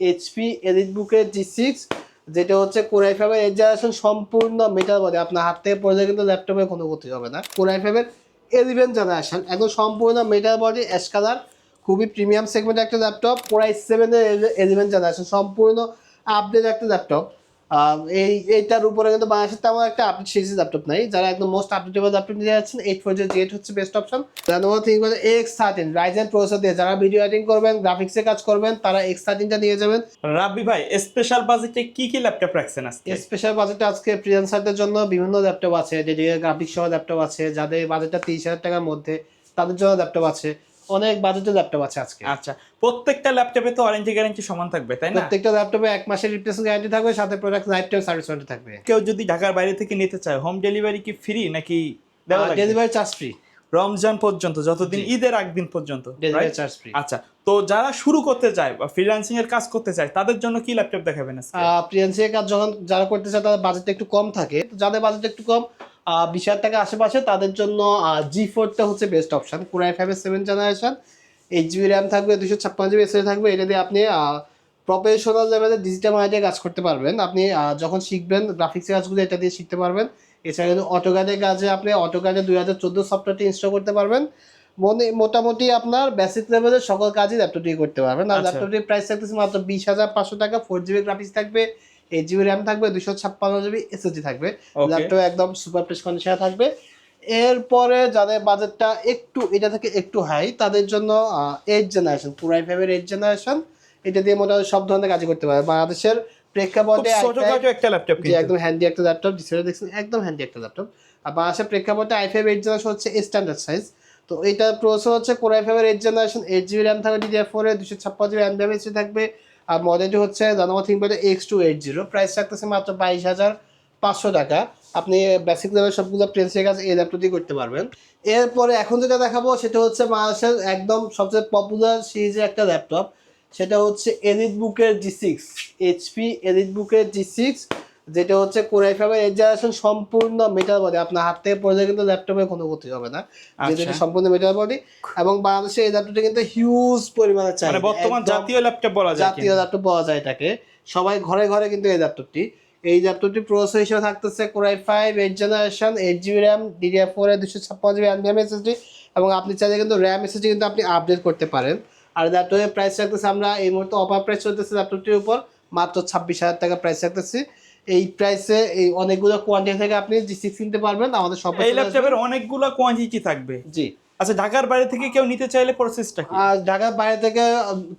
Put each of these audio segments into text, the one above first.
HP elite বুকের জি six যেটা হচ্ছে কোরআই ফাইভের এইট জেনারেশন সম্পূর্ণ মেটাল বডি আপনার হাত থেকে পড়লে কিন্তু ল্যাপটপে কোনো ক্ষতি হবে না। কোরআই ফাইভের এলিভেন জেনারেশন একদম সম্পূর্ণ মেটার বডি অ্যাশ কালার খুবই প্রিমিয়াম সেগমেন্টের একটা ল্যাপটপ কোরআই সেভেনের এলিভেন জেনারেশন সম্পূর্ণ আপডেট একটা ল্যাপটপ এই এইটার উপরে কিন্তু বাংলাদেশের তেমন একটা আপডেট সিরিজ ল্যাপটপ নাই। যারা একদম মোস্ট আপডেটেবল ল্যাপটপ নিয়ে যাচ্ছেন এইট ফোর জিরো এইট হচ্ছে বেস্ট অপশন জানুয়ারি থিঙ্ক করে এক্স থার্টিন রাইজেন প্রসেসর দিয়ে যারা ভিডিও এডিটিং করবেন গ্রাফিক্সে কাজ করবেন তারা এক্স থার্টিনটা নিয়ে যাবেন। রাব্বি ভাই স্পেশাল বাজেটে কি কি ল্যাপটপ রাখছেন আজকে? স্পেশাল বাজেটে আজকে ফ্রিল্যান্সারদের জন্য বিভিন্ন ল্যাপটপ আছে যেদিকে গ্রাফিক্স সহ ল্যাপটপ আছে যাদের বাজেটটা তিরিশ হাজার টাকার মধ্যে তাদের জন্য ল্যাপটপ আছে। অনেক বাজেটের ল্যাপটপ আছে আজকে। আচ্ছা প্রত্যেকটা ল্যাপটপে তো ওয়ারেন্টি গ্যারান্টি সমান থাকবে তাই না? প্রত্যেকটা ল্যাপটপে এক মাসের রিপ্লেসমেন্ট গ্যারান্টি থাকবে সাথে product life time service warranty থাকবে। কেউ যদি ঢাকার বাইরে থেকে নিতে চায় হোম ডেলিভারি কি ফ্রি নাকি ডেলিভারি চার্জ ফ্রি রমজান পর্যন্ত যতদিন ঈদের আগদিন পর্যন্ত ডেলিভারি চার্জ ফ্রি আচ্ছা তো যারা শুরু করতে চায় বা ফ্রিল্যান্সিং এর কাজ করতে চায় তাদের জন্য কি ল্যাপটপ দেখাবেন আজকে? এর কাজ যখন যারা করতে চায় তাদের বাজেটটা একটু কম থাকে। তো যাদের বাজেট একটু কম বিশ হাজার টাকা আশেপাশে তাদের জন্য জি ফোরটা হচ্ছে বেস্ট অপশন কোরআই ফাইভের seven generation eight GB RAM থাকবে দুশো ছাপ্পান্ন জিবি এসএ থাকবে এটা দিয়ে আপনি প্রফেশনাল লেভেলে ডিজিটাল মার্কেটে কাজ করতে পারবেন। আপনি যখন শিখবেন গ্রাফিক্সের কাজগুলো এটা দিয়ে শিখতে পারবেন। এছাড়া কিন্তু অটোক্যাডের কাজে আপনি অটোক্যাডে দুই হাজার চোদ্দ সফটওয়্যারটি ইনস্টল করতে পারবেন। মনে মোটামুটি আপনার বেসিক লেভেলের সকল কাজই ল্যাপটপ দিয়ে করতে পারবেন। আর আচ্ছা। ল্যাপটপটির প্রাইস থাকতেছে মাত্র বিশ হাজার পাঁচশো টাকা ফোর জিবি গ্রাফিক্স থাকবে এইট জিবি র্যাম থাকবে দুশো ছাপ্পান্ন জিবি এসএসডি থাকবে ল্যাপটপ একদম সুপার প্রেস কন্ডিশনে থাকবে। এরপরে যাদের বাজেটটা একটু এটা থেকে একটু হাই তাদের জন্য এইট জেনারেশন পুরাই ফাইভের এইট জেনারেশন এটা দিয়ে মোটামুটি সব ধরনের কাজ করতে পারে বাংলাদেশের প্রেক্ষাপটে একটা ল্যাপটপ একদম হ্যান্ডি একটা ল্যাপটপ ডিসপ্লে দেখছেন একদম হ্যান্ডি একটা ল্যাপটপ আর বাংলাদেশের প্রেক্ষাপটে আই ফাইভ এইট জেনারেশন হচ্ছে স্ট্যান্ডার্ড সাইজ তো এটা প্রসেসর হচ্ছে কোরআই ফাইভের eight generation eight GB RAM থাকবে ডিডিআর ফোরে দুশো ছাপ্পান্ন জিবি র্যাম বেশি থাকবে। আর মডেলটি হচ্ছে জানামা থিঙ্কপ্যাডের X two eight zero price থাকতেছে মাত্র বাইশ হাজার পাঁচশো টাকা। আপনি বেসিক লেভেল সবগুলো প্রিন্সের কাছে এই ল্যাপটপটি করতে পারবেন। এরপরে এখন যেটা দেখাবো, সেটা হচ্ছে বাংলাদেশের একদম সবচেয়ে পপুলার সিরিজের একটা ল্যাপটপ সেটা হচ্ছে এলিট বুকের জি সিক্স এইচপি এলিট বুকের জি সিক্স যেটা হচ্ছে কোরাই ফাইভের এর জেনারেশন সম্পূর্ণ মেটাল বডি আপনার হাত থেকে পড়লে কিন্তু ল্যাপটপে কোনো ক্ষতি হবে না। যেটা আচ্ছা। সম্পূর্ণ মেটাল বডি এবং বাংলাদেশে এই ল্যাপটপটা কিন্তু হিউজ পরিমাণে চাই মানে বর্তমান জাতীয় ল্যাপটপ বলা যায় জাতীয় ল্যাপটপ পাওয়া যায় এটাকে। সবাই ঘরে ঘরে কিন্তু এই ল্যাপটপটি এই ল্যাপটপটি প্রসেসর হিসেবে থাকতেছে core i five eight generation eight GB RAM DDR four এর দুশো ছাপ্পান্ন জিবি র্যাম এসএসডি এবং আপনি চাইলে কিন্তু র্যাম এসএসডি কিন্তু আপনি আপডেট করতে পারেন। আর ল্যাপটপের প্রাইস রাখতেছে আমরা এই মুহূর্তে অফার প্রাইস চলতেছে ল্যাপটপটির উপর। মাত্র ছাব্বিশ হাজার টাকা প্রাইস রাখতেছি এই প্রাইসে এই অনেকগুলো কোয়ান্টিটি থেকে আপনি জি সিক্স কিনতে পারবেন আমাদের সব এই ল্যাপটপের অনেকগুলো কোয়ান্টিটি থাকবে। জি। আচ্ছা ঢাকার বাইরে থেকে কেউ নিতে চাইলে প্রসেসটা কি? আর ঢাকার বাইরে থেকে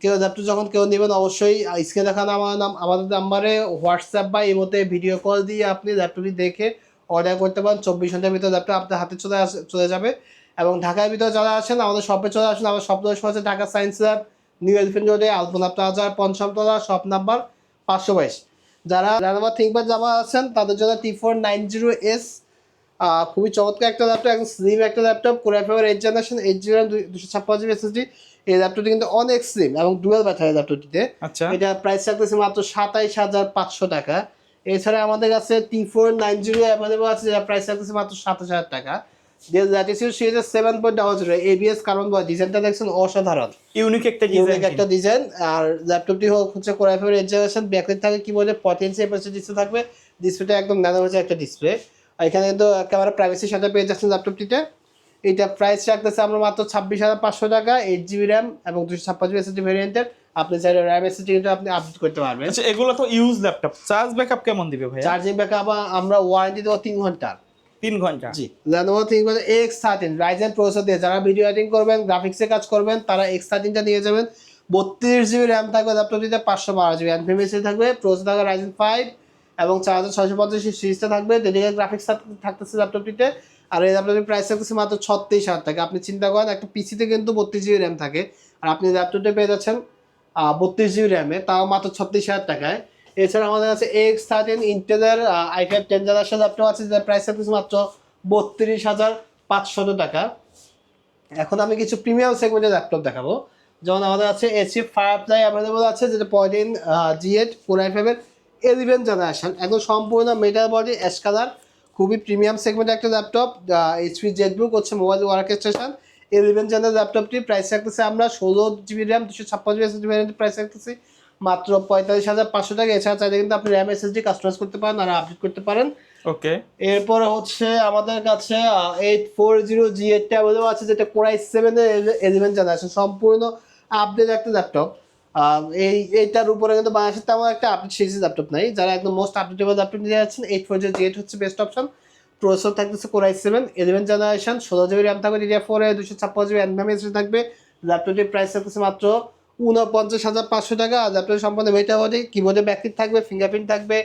কেউ ল্যাপটপ যখন কেউ নেবেন অবশ্যই স্ক্রিনে দেখানো আমার নাম আমাদের নাম্বারে হোয়াটসঅ্যাপ বা ইমোতে ভিডিও কল দিয়ে আপনি ল্যাপটপটি দেখে অর্ডার করতে পারেন। চব্বিশ ঘণ্টার ভিতরে ল্যাপটপ আপনার হাতে চলে আসে চলে যাবে। এবং ঢাকার ভিতরে যারা আসেন আমাদের শপে চলে আসেন। আমার শপ দশ হচ্ছে Dhaka science lab new elephant রোডে আলপনা প্লাজার পঞ্চমতলা শপ নাম্বার পাঁচশো বাইশ। যারা রানাবার থিঙ্কপ্যাড জামা আছেন তাদের জন্য T four nine zero S খুবই চমৎকার একটা ল্যাপটপ একদম স্লিম একটা ল্যাপটপ কোরআ ফাইভার এইট জেনারেশন এইট জিরো দুশো ছাপ্পান্ন জিবি এসএসডি এই ল্যাপটপটি কিন্তু অনেক স্লিম এবং ডুয়েল ব্যাটারি ল্যাপটপটিতে আচ্ছা। এটা প্রাইস রাখতেছে মাত্র সাতাইশ হাজার পাঁচশো টাকা। এছাড়া আমাদের কাছে T four nine zero available আছে যেটা প্রাইস রাখতেছে মাত্র সাতাশ হাজার টাকা। ল্যাটিসিউড সিরিজের seven point double zero ABS কারণ ডিজাইনটা দেখছেন অসাধারণ। ইউনিক একটা ইউনিক একটা ডিজাইন আর ল্যাপটপটি হোক হচ্ছে কোরাই ফাইভের এইট জেনারেশন ব্যাকলাইট থাকে কি বলে পটেন্সি এপাশে ডিসপ্লে থাকবে। ডিসপ্লেটা একদম ন্যানো হচ্ছে একটা ডিসপ্লে আর এখানে কিন্তু ক্যামেরা প্রাইভেসির সাথে পেয়ে যাচ্ছেন ল্যাপটপটিতে এটা প্রাইস রাখতেছে আমরা মাত্র ছাব্বিশ হাজার পাঁচশো টাকা এইট জিবি র্যাম এবং দুশো ছাপ্পান্ন জিবি এসএসডি ভেরিয়েন্টের আপনি চাইলে র্যাম এসএসডি কিন্তু আপনি আপডেট করতে পারবেন। আচ্ছা এগুলো তো ইউজ ল্যাপটপ চার্জ ব্যাকআপ কেমন দিবে ভাই চার্জিং ব্যাকআপ আমরা ওয়ারেন্টি দেবো তিন ঘণ্টার। তিন ঘণ্টা। জি। Lenovo ThinkPad X thirteen Ryzen processor দিয়ে যারা ভিডিও এডিটিং করবেন গ্রাফিক্সে কাজ করবেন, তারা এক্স থার্টিনটা নিয়ে যাবেন। বত্রিশ জিবি র্যাম থাকবে ল্যাপটপটিতে পাঁচশো বারো জিবি এনপিএমএসি থাকবে প্রসেসর থাকবে রাইজেন ফাইভ এবং চার হাজার ছয়শো পঞ্চাশ সিরিজটা থাকবে। ডেডিকেট গ্রাফিক্স থাকতেছে ল্যাপটপটিতে আর এই ল্যাপটপটির প্রাইস থাকতেছে মাত্র ছত্রিশ হাজার টাকা। আপনি চিন্তা করেন, একটা পিসিতে কিন্তু বত্রিশ জিবি র্যাম থাকে। আর আপনি ল্যাপটপে পেয়ে যাচ্ছেন বত্রিশ জিবি র্যামে তাও মাত্র ছত্রিশ হাজার টাকায়। এছাড়া আমাদের কাছে এক্স থার্টিন ইন্টেলের I five ten generation laptop আছে যার প্রাইস থাকতেছে মাত্র বত্রিশ হাজার পাঁচশত টাকা। এখন আমি কিছু প্রিমিয়াম সেগমেন্টের ল্যাপটপ দেখাবো। যেমন আমাদের আছে এসি ফায়ারফ্লাই অ্যাভেলেবল আছে, যেটা point G eight four I ফাইভের এলিভেন জেনারেশন একদম সম্পূর্ণ মেটাল বডি অ্যাশ কালার খুবই প্রিমিয়াম সেগমেন্টের একটা ল্যাপটপ এইচপি জেটবুক হচ্ছে mobile work station eleven general ল্যাপটপটি প্রাইস রাখতেছে আমরা ষোলো জিবি র্যাম দুশো ছাপ্পান্ন জিবি প্রাইস রাখতেছি মাত্র পঁয়তাল্লিশ হাজার পাঁচশো টাকা। এছাড়া চাইলে কিন্তু আপনি র্যাম এসএসডি কাস্টমাইজ করতে পারেন আর আপডেট করতে পারেন। ওকে এরপরে হচ্ছে আমাদের কাছে এইট ফোর জিরো জি এইটটা অ্যাভেলেবল আছে যেটা কোরাই সেভেনের এলিভেন জেনারেশন সম্পূর্ণ আপডেট একটা ল্যাপটপ এই এইটার উপরে কিন্তু বাংলাদেশের তেমন একটা আপডেট সিরিজ ল্যাপটপ নাই। যারা একদম মোস্ট আপডেটেবল ল্যাপটপ নিয়ে যাচ্ছেন eight four zero G eight হচ্ছে বেস্ট অপশন প্রসেসর থাকতেছে core i seven eleven generation ষোলো জিবি র্যাম থাকবে ডিডিআর ফোরে দুশো ছাপ্পান্ন জিবি এনভামেন্স থাকবে। ল্যাপটপটির প্রাইস থাকতেছে মাত্র উনপঞ্চাশ হাজার পাঁচশো টাকা, আর ল্যাপটপের সম্পূর্ণ মেটাবডি কিবোর্ডে ব্যাকলিট থাকবে ফিঙ্গারপ্রিন্ট থাকবে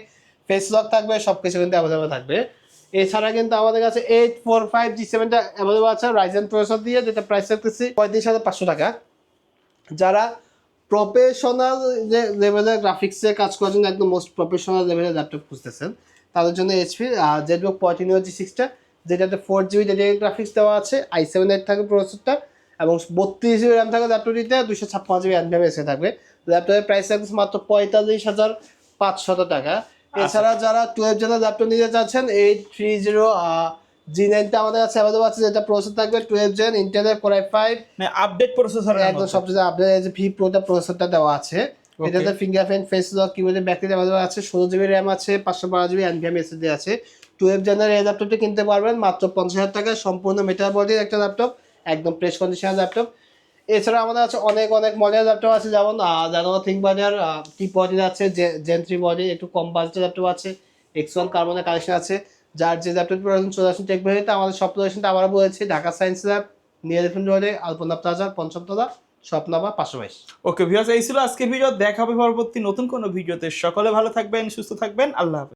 ফেস লক থাকবে সব কিছু কিন্তু অ্যাভেলেবল থাকবে। এছাড়া কিন্তু আমাদের কাছে এইট ফোর ফাইভ জি সেভেনটা অ্যাভেলেবল আছে রাইজেন প্রসেসর দিয়ে, যেটা প্রাইস থাকতেছে পঁয়ত্রিশ হাজার পাঁচশো টাকা। যারা প্রফেশনাল যে লেভেলের গ্রাফিক্সে কাজ করার জন্য একদম মোস্ট প্রফেশনাল লেভেলের ল্যাপটপ খুঁজতেছেন, তাদের জন্য এইচপি জেডবুক পঁয়ত্রিশ জি সিক্সটা যেটাতে ফোর জিবি ডেডিকেটেড গ্রাফিক্স দেওয়া আছে আই সেভেন এইট থাকে প্রসেসরটা এবং বত্রিশ জিবি র্যাম থাকে ল্যাপটপটিতে দুশো ছাপ্পান্ন জিবি এনভিএম এসে থাকবে। ল্যাপটপের প্রাইস থাকছে মাত্র পঁয়তাল্লিশ হাজার পাঁচশত টাকা। এছাড়া যারা টুয়েলভ জেনার ল্যাপটপ নিতে চাচ্ছেন এইট থ্রি জিরো জি নাইনটা আমাদের কাছে অ্যাভেলেবল আছে যেটা প্রসেসর থাকবে টুয়েলভ জেন ইন্টেলের core i five update processor একদম সবচেয়ে আপডেট যে ভি প্রোটা প্রসেসরটা দেওয়া আছে. এটাতে ফিঙ্গারপ্রিন্ট ফেস লক কিবোর্ডে ব্যাটারি অ্যাভেলেবল আছে। ষোলো জিবি র্যাম আছে পাঁচশো বারো জিবি এনভিএম এসএসডি আছে। টুয়েলভ জেনার এই ল্যাপটপটি কিনতে পারবেন মাত্র পঞ্চাশ হাজার টাকা সম্পূর্ণ মেটাল বডির একটা ল্যাপটপ একদম প্রেস কন্ডিশনের ল্যাপটপ এছাড়া আমাদের আছে অনেক অনেক মডেল ল্যাপটপ আছে, যেমন জানোয়া থিঙ্ক বাজার টি বডির আছে জেন থ্রি বডি একটু কম বাজেটের ল্যাপটপ আছে এক্স ওয়ান কার্বনের কালেকশন আছে, যার যে ল্যাপটপ প্রয়োজন চলে আসুন টেক ভ্যালিতে আমাদের সব প্রদর্শনটা আবার বলেছি ঢাকা সায়েন্স ল্যাব নিয়ে দেখুন রোডে আলপনা প্লাজা পঞ্চমতলা স্বপ্নাবা পাঁচশো বাইশ ওকে ভিউয়ার্স এই ছিল আজকের ভিডিও দেখা হবে পরবর্তী নতুন কোনো ভিডিওতে সকলে ভালো থাকবেন, সুস্থ থাকবেন। আল্লাহ হাফেজ।